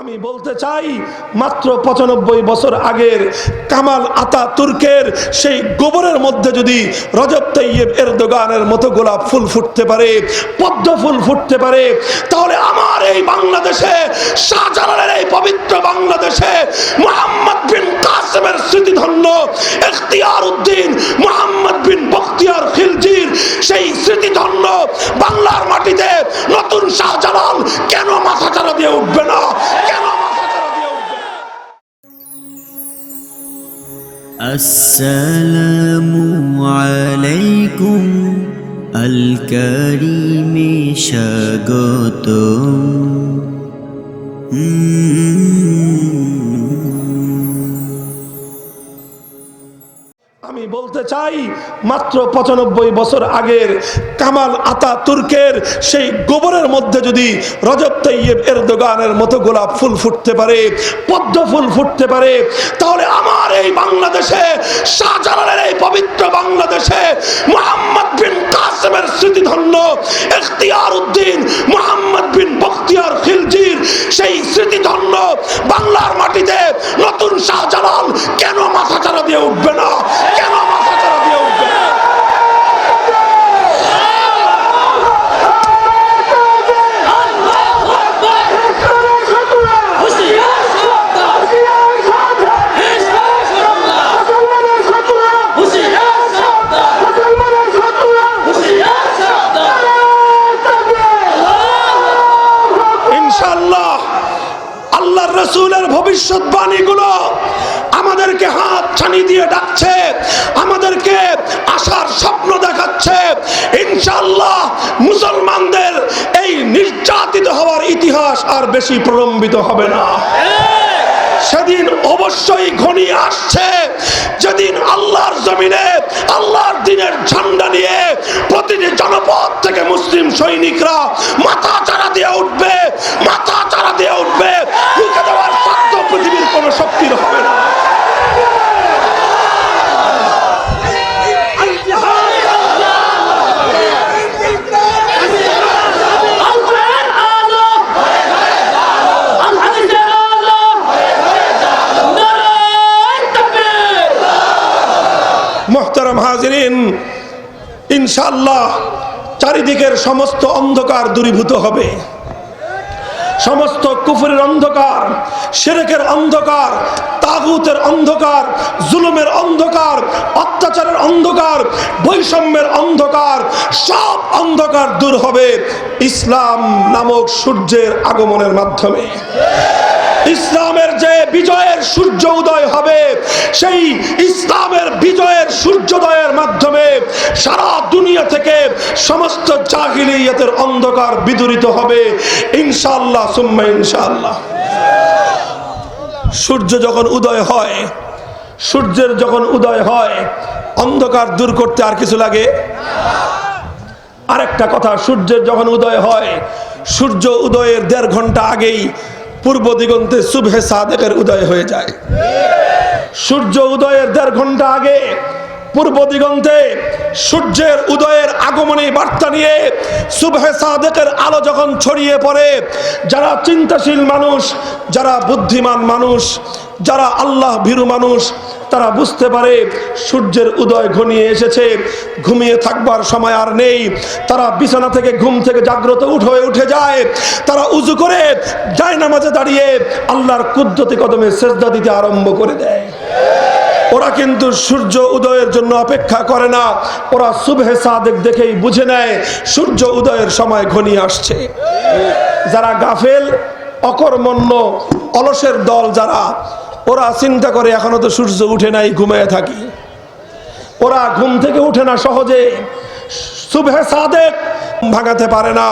আমি বলতে চাই, মাত্র পঁচানব্বই বছর আগের কামাল আতা তুর্কের সেই গোবরের মধ্যে যদি রজব তৈয়ব এরদোগানের মতো গোলাপ ফুল ফুটতে পারে, পদ্ম ফুল ফুটতে পারে, তাহলে আমার এই বাংলাদেশে, শাহজালালের এই পবিত্র বাংলাদেশে মোহাম্মদ বিন কাসেমের স্মৃতিধন্য এখতিয়ার উদ্দিন মোহাম্মদ বিন বখতিয়ার খিলজির সেই স্মৃতিধন্য বাংলার মাটিতে নতুন শাহজালাল কেন মাথা চারা দিয়ে উঠবে السلام عليكم الكريم স্বাগতম বলতে চাই, মাত্র পঁচানব্বই বছর আগের কামাল আতা তুর্কের সেই গোবরের মধ্যে যদি রজব তৈয়ব এরদোগানের মতো গোলাপ ফুল ফুটতে পারে, পদ্ম ফুল ফুটতে পারে, তাহলে আমার এই বাংলাদেশে, শাহজালালের এই পবিত্র বাংলাদেশে মোহাম্মদ বিন কাসেমের স্মৃতিধন্য এখতিয়ার উদ্দিন মোহাম্মদ বিন বখতিয়ার খিলজির সেই স্মৃতিধন্য বাংলার মাটিতে নতুন শাহজালাল কেন মাথা চারা দিয়ে উঠবে না কেন মাথা চারা দিয়ে উঠবে না ইনশাল্লাহ আল্লাহর রসুলের ভবিষ্যৎবাণীগুলো আমাদেরকে হাত ছানি দিয়ে ডাকছে, আমাদেরকে আশার স্বপ্ন দেখাচ্ছে। ইনশাল্লাহ মুসলমানদের এই নির্যাতিত হওয়ার ইতিহাস আর বেশি প্রলম্বিত হবে না। সেদিন অবশ্যই ঘনিয়ে আসছে। যেদিন আল্লাহর জমিনে, আল্লাহর দিনের ঝান্ডা নিয়ে প্রতিটি জনপদ থেকে মুসলিম সৈনিকরা মাথা চারা দিয়ে উঠবে মাথা চারা দিয়ে উঠবে রুখে দেওয়ার সাধ্য পৃথিবীর কোনো শক্তির হবে না মোহতারাম হাজরিন ইনশাল্লাহ চারিদিকের সমস্ত অন্ধকার দূরীভূত হবে। সমস্ত কুফরের অন্ধকার সেরেকের অন্ধকার, তাগুতের অন্ধকার, জুলুমের অন্ধকার, অত্যাচারের অন্ধকার, বৈষম্যের অন্ধকার, সব অন্ধকার দূর হবে ইসলাম নামক সূর্যের আগমনের মাধ্যমে। ইসলামের যে বিজয়ের সূর্য উদয় হবে, সেই ইসলামের বিজয়ের সূর্যোদয়ের মাধ্যমে সারা দুনিয়া থেকে সমস্ত জাহিলিয়াতের অন্ধকার বিদূরিত হবে। ইনশাল্লাহ সুম্মা ইনশাল্লাহ সূর্য যখন উদয় হয়, সূর্যের যখন উদয় হয়, অন্ধকার দূর করতে আর কিছু লাগে? আরেকটা কথা, সূর্যের যখন উদয় হয়, সূর্য উদয়ের দেড় ঘণ্টা আগেই পূর্ব দিগন্তে শুভে সাদেকের উদয় হয়ে যায়। সূর্য উদয়ের দেড় ঘণ্টা আগে পূর্ব দিগন্তে সূর্যের উদয়ের আগমনী বার্তা নিয়ে শুভে সাদেকের আলো যখন ছড়িয়ে পড়ে, যারা চিন্তাশীল মানুষ, যারা বুদ্ধিমান মানুষ, যারা আল্লাহ ভীরু মানুষ তারা বুঝতে পারে সূর্যের উদয় ঘনিয়ে এসেছে, ঘুমিয়ে থাকবার সময় আর নেই। তারা বিছানা থেকে ঘুম থেকে জাগ্রত উঠ হয়ে উঠে যায়। তারা উজু করে যায় নামাজে দাঁড়িয়ে আল্লাহর কুদ্দতি কদমে সেজদা দিতে আরম্ভ করে দেয়। ওরা কিন্তু সূর্য উদয়ের জন্য অপেক্ষা করে না, ওরা শুভে সাদেক দেখেই বুঝে নেয় সূর্য উদয়ের সময় ঘনিয়ে আসছে। যারা গাফেল, অকর্মণ্য, অলসের দল যারা ওরা চিন্তা করে এখনও তো সূর্য উঠে নাই ঘুমিয়ে থাকি ওরা ঘুম থেকে উঠে না সহজে শুভে সাদেক ভাঙাতে পারে না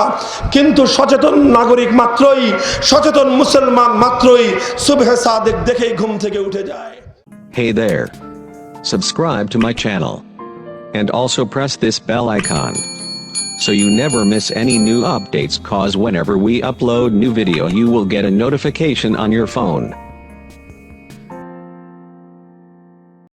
কিন্তু সচেতন নাগরিক মাত্রই সচেতন মুসলমান মাত্রই শুভে সাদেক দেখেই ঘুম থেকে উঠে যায় Hey there. Subscribe to my channel. And also press this bell icon. So you never miss any new updates cause whenever we upload new video you will get a notification on your phone.